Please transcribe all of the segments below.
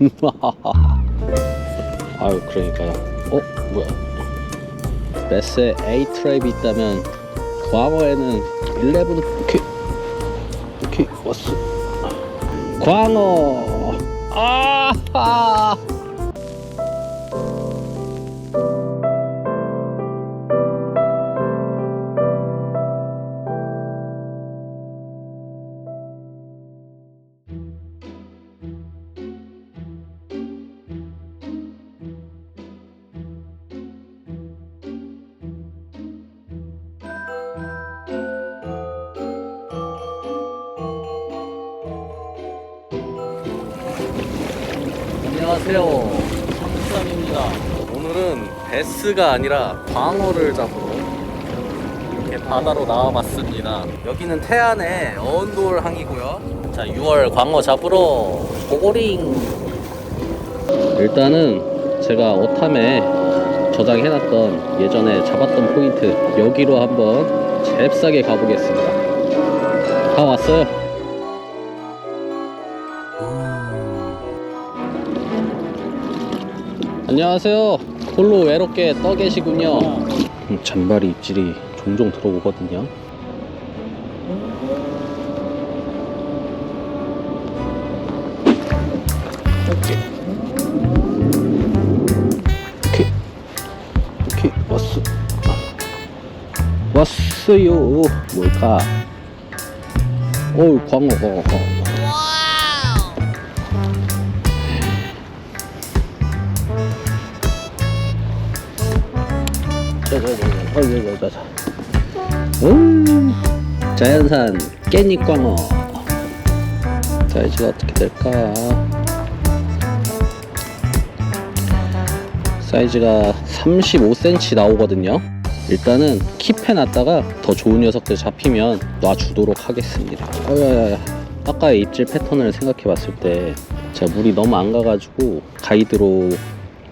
아유 그러니까요. 어 뭐야? 베스에 A 트랩이 있다면 광어에는 11 오케이 오케이 왔어. 광어. 아하. 안녕하세요. 삼삼입니다. 오늘은 베스가 아니라 광어를 잡으러 이렇게 바다로 나와봤습니다. 여기는 태안의 어운돌 항이고요. 자, 6월 광어 잡으러 고고링. 일단은 제가 오탐에 저장해놨던 예전에 잡았던 포인트 여기로 한번 잽싸게 가보겠습니다. 다 왔어요. 안녕하세요. 홀로 외롭게 떠 계시군요. 음, 잔바리 입질이 종종 들어오거든요. 오케이. 오케이. 오케이. 왔어. 왔어요. 뭘까? 어우, 광어, 광어, 광어. 자자자자자자자. 오, 자연산 깻잎 광어. 사이즈가 어떻게 될까? 사이즈가 35cm 나오거든요. 일단은 킵해 놨다가 더 좋은 녀석들 잡히면 놔주도록 하겠습니다. 어야야야. 아까의 입질 패턴을 생각해 봤을 때 제가 물이 너무 안 가가지고 가이드로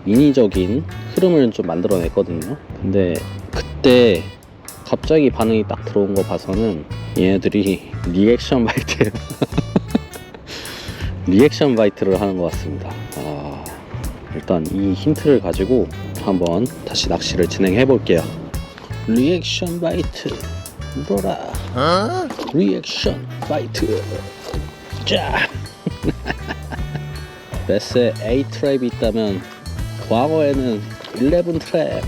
인위적인 흐름을 좀 만들어냈거든요. 근데 그때 갑자기 반응이 딱 들어온 거 봐서는 얘네들이 리액션 바이트 리액션 바이트를 하는 것 같습니다. 아, 일단 이 힌트를 가지고 한번 다시 낚시를 진행해 볼게요. 리액션 바이트 물어라. 리액션 바이트. 자. 베스에 A 트랩이 있다면 광어에는 11 트랩.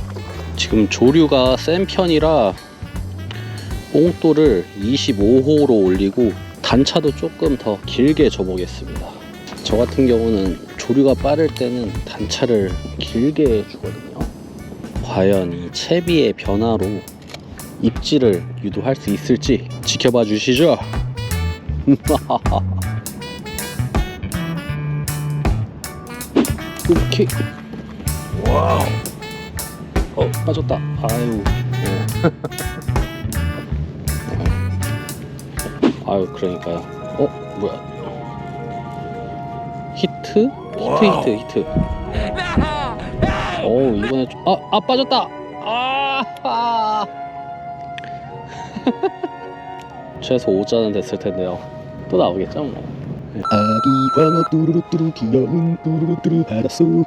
지금 조류가 센 편이라 뽕돌을 25호로 올리고 단차도 조금 더 길게 줘보겠습니다. 저 같은 경우는 조류가 빠를 때는 단차를 길게 주거든요. 과연 이 채비의 변화로 입질을 유도할 수 있을지 지켜봐 주시죠. 오케이. 와우. 어 빠졌다. 아유. 네. 아유 그러니까요. 어 뭐야? 히트? 히트 히트 히트. 오 이번에 좀, 아, 아 빠졌다. 아. 아. 최소 5자는 됐을 텐데요. 또 나오겠죠 뭐. 아기 광어 뚜루루뚜루 귀여운 뚜루루뚜루 바닷속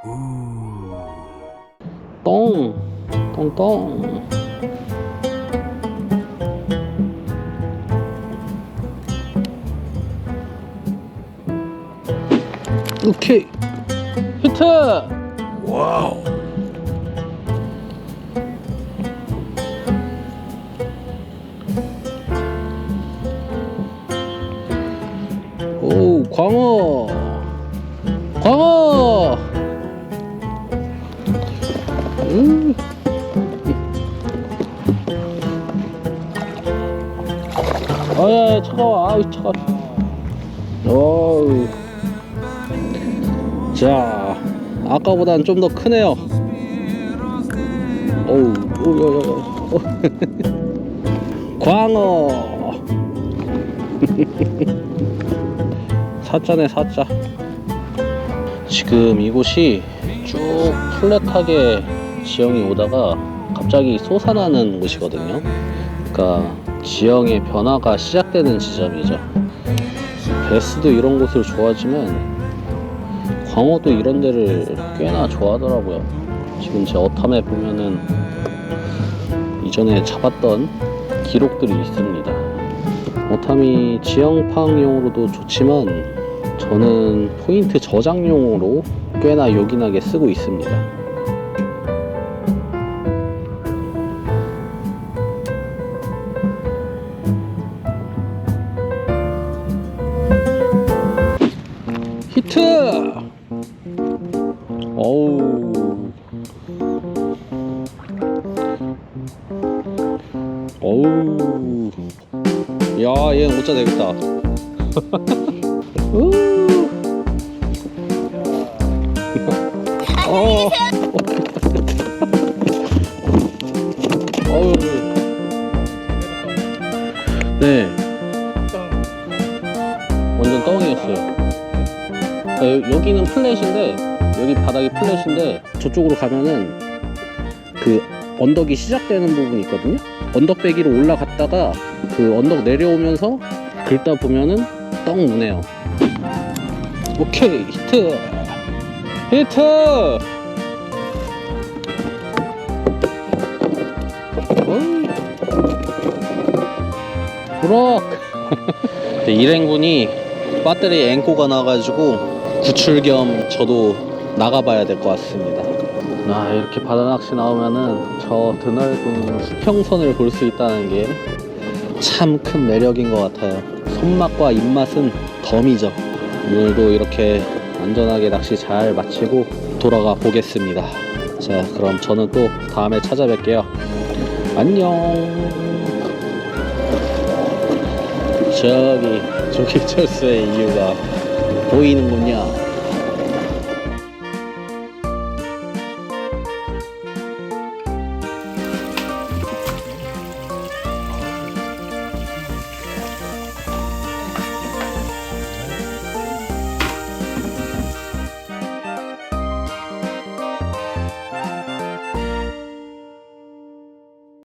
똥, 똥똥. 오케이 히트. 와우 아야 차가워. 아이 차가워. 어우. 자 아까보단 좀 더 크네요. 어우 오야야야 광어. 사자네 사자 지금 이곳이 쭉 플랫하게 지형이 오다가 갑자기 솟아나는 곳이거든요. 그러니까 지형의 변화가 시작되는 지점이죠 베스도 이런 곳을 좋아하지만 광어도 이런 데를 꽤나 좋아하더라고요. 지금 제 어탐에 보면은 이전에 잡았던 기록들이 있습니다. 어탐이 지형파용으로도 좋지만 저는 포인트 저장용으로 꽤나 요긴하게 쓰고 있습니다. 어우. 어우. 야, 얘는 못자 되겠다. 우. 어. 아, 여- 여기는 플랫인데 여기 바닥이 플랫인데 저쪽으로 가면은 그 언덕이 시작되는 부분이 있거든요. 언덕배기로 올라갔다가 그 언덕 내려오면서 긁다 보면은 떡 무네요. 오케이 히트 히트. 부럭 일행군이 배터리 앵코가 나가지고 구출 겸 저도 나가봐야 될 것 같습니다. 아 이렇게 바다 낚시 나오면은 저 드넓은 수평선을 볼 수 있다는 게 참 큰 매력인 것 같아요. 손맛과 입맛은 덤이죠. 오늘도 이렇게 안전하게 낚시 잘 마치고 돌아가 보겠습니다. 자 그럼 저는 또 다음에 찾아뵐게요. 안녕. 저기 조기철수의 이유가 보이는군요.